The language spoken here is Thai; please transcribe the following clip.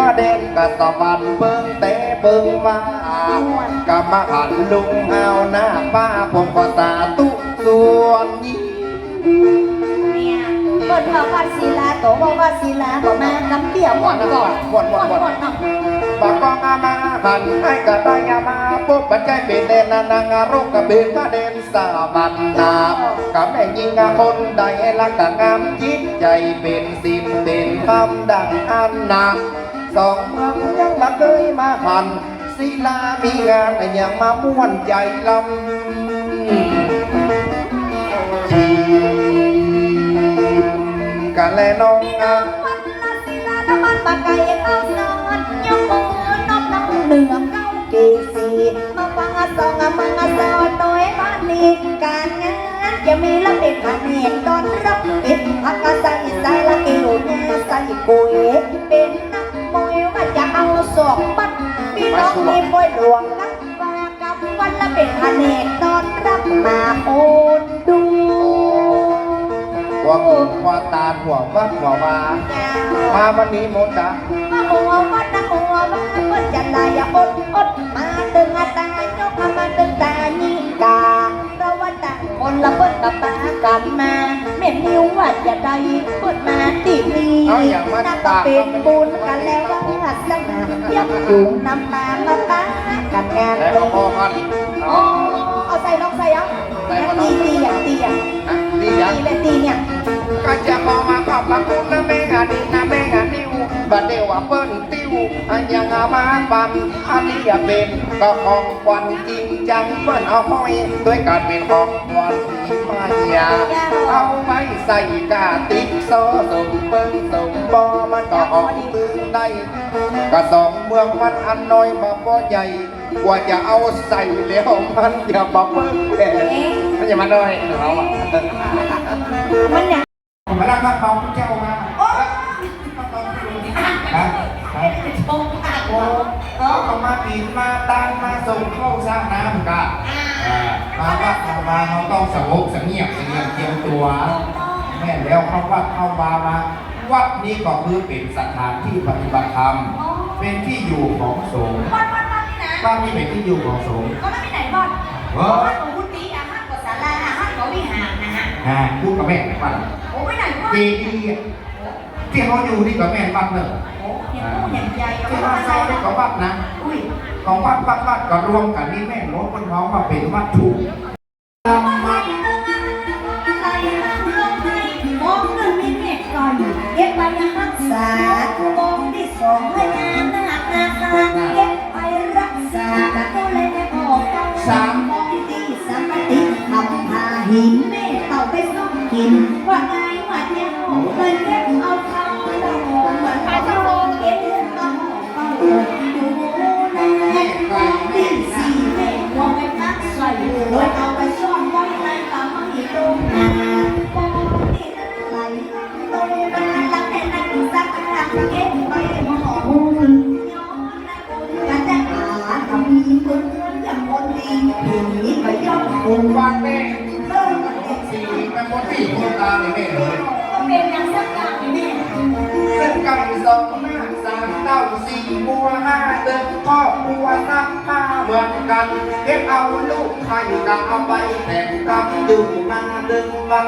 มาเด่นกับสวรรค์เบิ่งเตะเบิ่งมากลับมาหันลุงเอาหน้าป้าผมก็สาธุส่วนนี้เนี่ยเปิดมาว่าศิลาโตว่าว่าศิลาบอกมาน้ำเปี่ยวหมดก่อนหมดหมดหมดหมดเนาะปากกองอามาหันให้กระตายามาปุ๊บปัจจัยเป็นเดนนานางรุกกระเบนมาเดนสาบันนากับแม่ยิงอาคนใดลักกะงามจิตใจเป็นสิบเป็นคำดังอันนา สองเมืองยังมาเคยมาหันศิลามีงานแต่ยังมาม่วนใจ ละเป็นผ่านเหตุตอนรับมาโอนดูหัวหูหัวตาหัววัดหัววามาวันนี้โมตามาหัววัดนะหัววัดเมื่อจะลายอดอดมาตึงอาตายกมาตึงตานิกาเพราะว่าต่างคนละเปิดกับปากันมาเม่นิ้วว่าจะได้เปิดมาตีนีน่าก็เป็นบุญกันแล้วว่าสนายักจูงน้ำตามาปากันงานล้วเลก็ยพอกันโอ้ ส่ลองใส่อะตีตีอะตีอะดีตียังเลยตีเนี่ยก็จะมองมาขอบพระคุณนะแม่งาดีนะแม่งานิ้วบัดเดียวว่าเปิ้นติ้วอันยังอามาปันอันนี้อย่าเป็นก็ของควันจริงจังเปิ้นเอาห้อยด้วยการเป็นของควันที่มาอย่าเอาไว้ใส่กาติกโซสมเปิ้งสมบอมันก็ออกตึงได้ก็สองเมืองมันอันน้อยมาบ่ใหญ่ กว่าจะเอาใส่แล้วมันอย่ามาเปิ้งแก่มันอย่ามาน้อยเราอะมันเนี่ยมาแล้วครับเขาเจ้ามาโอ้ครับชมค่ะโอ้ก็เขามาปีนมาตานมาส่งเข้าสร้างน้ำกันมาว่าเขามาเขาต้องสงบสงเงียบเสงี่ยมเจียมตัวแม่แล้วเขาว่าเข้ามามาวัดนี้ก็คือเป็นสถานที่ปฏิบัติธรรม เป็นที่อยู่ของสงฆ์ บ้านนี้เป็นที่อยู่ของสงฆ์ก็ไม่ไปไหนวัดเฮ้ยวัดของพุทธิอาหารกับศาลาอาหารกับวิหารนะฮะอ่าพูดกับแม่วัดโอ้ไปไหนวัดเจดีย์ที่เขาอยู่นี่กับแม่วัดเนอะโอ้ยังตู้ยังใหญ่ที่เขาเศร้านี่ก็วัดนะอุ้ยของวัดวัดวัดก็รวมกันนี่แม่งรถคนท้องมาเป็นวัดถูกธรรมะอะไรลงในมองหนึ่งมีเมฆก่อนเก็บไปรักษามองที่สองให้ กษาก็เลยออกสามมองที่สามติทำพาหินเมฆเต่าไปส่งกิน ว่าไงว่าเที่ยวเลยเก็บเอาเข้าแล้วเหมือนพาจะโดนเก็ต้อาเข้าอยู่ใน ผีไปย้อนคคุนณวางแม่เออมันเป็นสี่เป็นคนที่คนตาในแม่เลยเป็นอย่างสักอย่างนี่เป็นกำสองหน้าสามเต้าสี่บัวห้าเดินพ่อบัวนักผ้าเหมือนกันเก็บเอาลูกไข่กะเอาไปแต่งกำอยู่มาดึงบัง